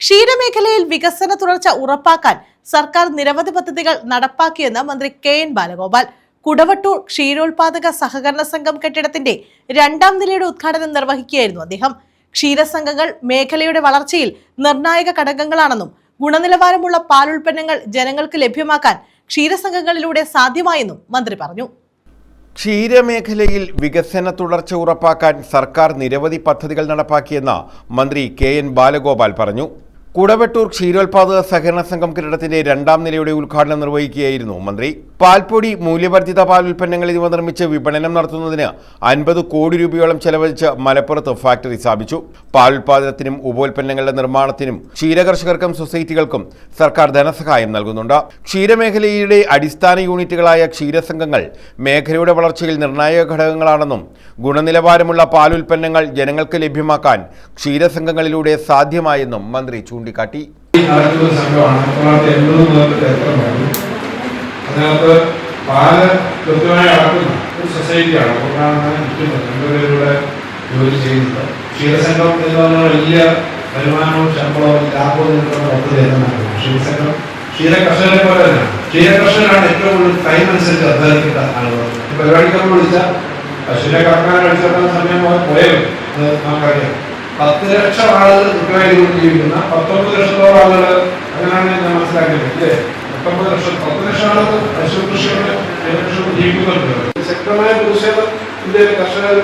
ക്ഷീരമേഖലയിൽ വികസന തുടർച്ച ഉറപ്പാക്കാൻ സർക്കാർ നിരവധി പദ്ധതികൾ നടപ്പാക്കിയെന്ന് മന്ത്രി കെ എൻ ബാലഗോപാൽ. കുടവട്ടൂർ ക്ഷീരോത്പാദക സഹകരണ സംഘം കെട്ടിടത്തിന്റെ രണ്ടാം നിലയുടെ ഉദ്ഘാടനം നിർവഹിക്കുകയായിരുന്നു അദ്ദേഹം. ക്ഷീരസംഘങ്ങൾ മേഖലയുടെ വളർച്ചയിൽ നിർണായക ഘടകങ്ങളാണെന്നും ഗുണനിലവാരമുള്ള പാലുൽപ്പന്നങ്ങൾ ജനങ്ങൾക്ക് ലഭ്യമാക്കാൻ ക്ഷീരസംഘങ്ങളിലൂടെ സാധ്യമായെന്നും മന്ത്രി പറഞ്ഞു. ക്ഷീരമേഖലയിൽ വികസന തുടർച്ച ഉറപ്പാക്കാൻ സർക്കാർ നിരവധി പദ്ധതികൾ നടപ്പാക്കിയെന്ന് മന്ത്രി കെ എൻ ബാലഗോപാൽ പറഞ്ഞു. കുടവട്ടൂർ ക്ഷീരോത്പാദക സഹകരണ സംഘം കെട്ടിടത്തിന്റെ രണ്ടാം നിലയുടെ ഉദ്ഘാടനം നിർവഹിക്കുകയായിരുന്നു മന്ത്രി പാൽപ്പൊടി മൂല്യവർദ്ധിത പാൽ ഉൽപ്പന്നങ്ങൾ എന്നിവ നിർമ്മിച്ച് വിപണനം നടത്തുന്നതിന് അൻപത് കോടി രൂപയോളം ചെലവഴിച്ച് മലപ്പുറത്ത് ഫാക്ടറി സ്ഥാപിച്ചു. പാൽ ഉൽപാദനത്തിനും ഉപോൽപ്പന്നങ്ങളുടെ നിർമ്മാണത്തിനും ക്ഷീരകർഷകർക്കും സൊസൈറ്റികൾക്കും സർക്കാർ ധനസഹായം നൽകുന്നുണ്ട്. ക്ഷീരമേഖലയുടെ അടിസ്ഥാന യൂണിറ്റുകളായ ക്ഷീരസംഘങ്ങൾ മേഖലയുടെ വളർച്ചയിൽ നിർണായക ഘടകങ്ങളാണെന്നും ഗുണനിലവാരമുള്ള പാൽ ഉൽപ്പന്നങ്ങൾ ജനങ്ങൾക്ക് ലഭ്യമാക്കാൻ ക്ഷീരസംഘങ്ങളിലൂടെ സാധ്യമായെന്നും മന്ത്രി ചൂണ്ടിക്കാട്ടി. അതിനകത്ത് പാൽ കൃത്യമായി അളക്കുന്ന ഒരു സൊസൈറ്റിയാണ് അതുകൊണ്ടാണ് നിൽക്കുന്നത്. രണ്ടുപേരുടെ ജോലി ചെയ്യുന്നത്. ക്ഷീരസംഘം എന്ന് പറഞ്ഞാൽ വലിയ വരുമാനവും ശമ്പളവും ലാഭവും നിൽക്കുന്ന പദ്ധതി എന്നാണ് ക്ഷീരസംഘം ക്ഷീര കർഷകരെ പോലെ തന്നെയാണ് ക്ഷീര കർഷകരാണ് ഏറ്റവും കൂടുതൽ ടൈം അനുസരിച്ച് അധ്വാനിക്കേണ്ട ആളുകൾ. പരിപാടിക്കൊക്കെ വിളിച്ചാൽ പശുവിനെ കറക്കാൻ അടിച്ചിട്ടുള്ള സമയം പോയത് നമുക്കറിയാം. പത്ത് ലക്ഷം ആളുകൾ കൃത്യമായി ജീവിക്കുന്ന പത്തൊമ്പത് ലക്ഷത്തോളം ആളുകൾ അങ്ങനെയാണ് ഞാൻ മനസ്സിലാക്കിയത് ഇല്ലേ പത്തൊമ്പത് ലക്ഷം പത്ത് ലക്ഷം ആളുകൾ പശു കൃഷിയോട് ജലകൃഷിയോട് ജീവിക്കുന്നുണ്ട് ശക്തമായ പ്രതിഷേധം ഇന്ത്യയിലെ കർഷകർ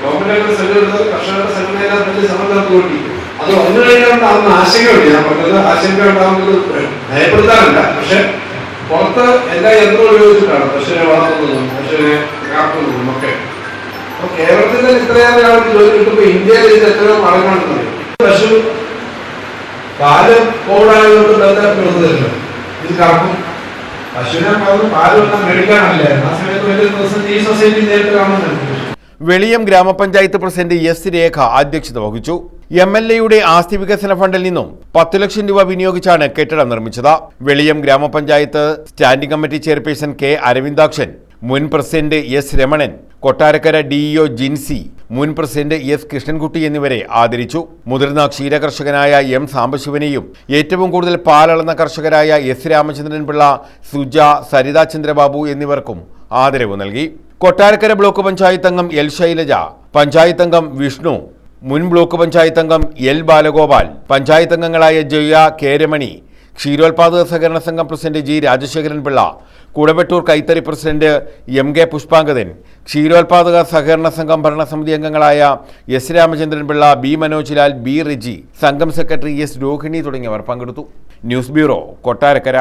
ഗവൺമെന്റുകളുടെ സംഘടന കർഷകരുടെ സംഘടനയിലെ വലിയ കൂട്ടി അത് വന്നു കഴിഞ്ഞാൽ അന്ന് ആശങ്കയുണ്ട്. ഞാൻ പറഞ്ഞത് ആശങ്ക ഉണ്ടാകുന്നത് ഭയപ്പെടുത്താറില്ല പക്ഷെ പുറത്ത് എല്ലാ യന്ത്രവും ഉപയോഗിച്ചിട്ടാണ് പശുവിനെ വളർത്തുന്നതും പശുവിനെ കാക്കുന്നതും ഒക്കെ. അപ്പൊ കേരളത്തിൽ തന്നെ ഇത്രയേറെ ആൾക്ക് ജോലി കിട്ടുമ്പോൾ ഇന്ത്യയിൽ ഇത് എത്ര മടങ്ങാണെന്ന് പശു പാൽ കോവിഡായതുകൊണ്ട് ബന്ധപ്പെടുന്നതല്ല ഇത് കറക്കും സൊസൈറ്റി വെളിയം ഗ്രാമപഞ്ചായത്ത് പ്രസിഡന്റ് എസ് രേഖ അധ്യക്ഷത വഹിച്ചു. എം എൽ എയുടെ ആസ്തി വികസന ഫണ്ടിൽ നിന്നും പത്ത് ലക്ഷം രൂപ വിനിയോഗിച്ചാണ് കെട്ടിടം നിർമ്മിച്ചത്. വെളിയം ഗ്രാമപഞ്ചായത്ത് standing committee chairperson K Aravindakshan മുൻ president S Ramanan Kottarakkara DEO Jincy മുൻ പ്രസിഡന്റ് എസ് കൃഷ്ണൻകുട്ടി എന്നിവരെ ആദരിച്ചു. മുതിർന്ന ക്ഷീരകർഷകനായ എം സാംബശിവനെയും ഏറ്റവും കൂടുതൽ പാലളന്ന കർഷകരായ എസ് രാമചന്ദ്രൻ പിള്ള സുജ സരിത ചന്ദ്രബാബു എന്നിവർക്കും ആദരവ് നൽകി. കൊട്ടാരക്കര ബ്ലോക്ക് പഞ്ചായത്ത് അംഗം എൽ ശൈലജ പഞ്ചായത്ത് അംഗം വിഷ്ണു മുൻ ബ്ലോക്ക് പഞ്ചായത്ത് അംഗം എൽ ബാലഗോപാൽ പഞ്ചായത്ത് അംഗങ്ങളായ ജയ കേരമണി ക്ഷീരോത്പാദക സഹകരണ സംഘം പ്രസിഡന്റ് ജി രാജശേഖരൻ പിള്ള കൂടവെട്ടൂർ കൈത്തറി പ്രസിഡന്റ് എം കെ പുഷ്പാങ്കദൻ ക്ഷീരോത്പാദക സഹകരണ സംഘം ഭരണസമിതി അംഗങ്ങളായ S Ramachandran Pillai B Manoj Lal B Riji സംഘം സെക്രട്ടറി എസ് രോഹിണി തുടങ്ങിയവർ പങ്കെടുത്തു. News bureau Kottarakkara.